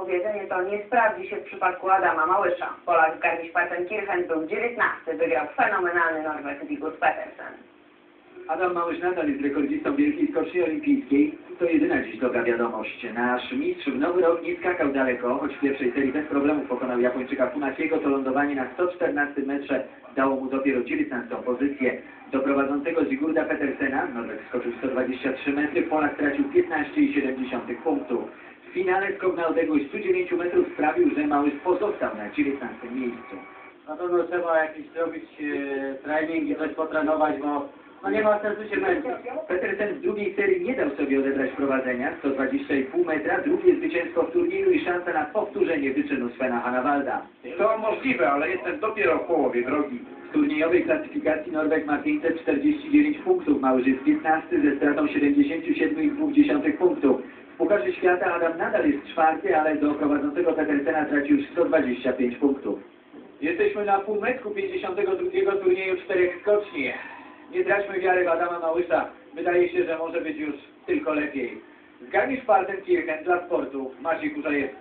powiedzenie to nie sprawdzi się w przypadku Adama Małysza. Polak w Garmisch-Partenkirchen był 19, wygrał fenomenalny Norweg Vigus Petersen. Adam Małysz nadal jest rekordzistą wielkiej skoczni olimpijskiej. To jedyna dziś dobra wiadomość. Nasz mistrz w nowy rok nie skakał daleko, choć w pierwszej serii bez problemów pokonał Japończyka Funakiego, to lądowanie na 114 metrze dało mu dopiero 19 pozycję. Do prowadzącego Sigurda Petersena, Norweg skoczył 123 metry, Polak stracił 15,7 punktów. W finale skok na odległość 109 metrów sprawił, że Małysz pozostał na 19 miejscu. Na pewno trzeba jakiś zrobić e, trening i coś potrenować, bo no nie ma sensu się męczyć. Petersen w drugiej serii nie dał sobie odebrać prowadzenia, 120,5 metra, drugie zwycięstwo w turnieju i szansa na powtórzenie wyczynu Svena Hanawalda. To możliwe, ale jestem dopiero w połowie drogi. W turniejowej klasyfikacji Norweg ma 549 punktów, Małysz jest 15 ze stratą 77,2 punktów. Pucharze Świata Adam nadal jest czwarty, ale do prowadzącego Petersena traci już 125 punktów. Jesteśmy na półmetku 52 turnieju czterech skoczni. Nie traćmy wiary w Adama Małysza. Wydaje się, że może być już tylko lepiej. Z Garmisch-Partenkirchen dla sportu Maciej Kurzajewski.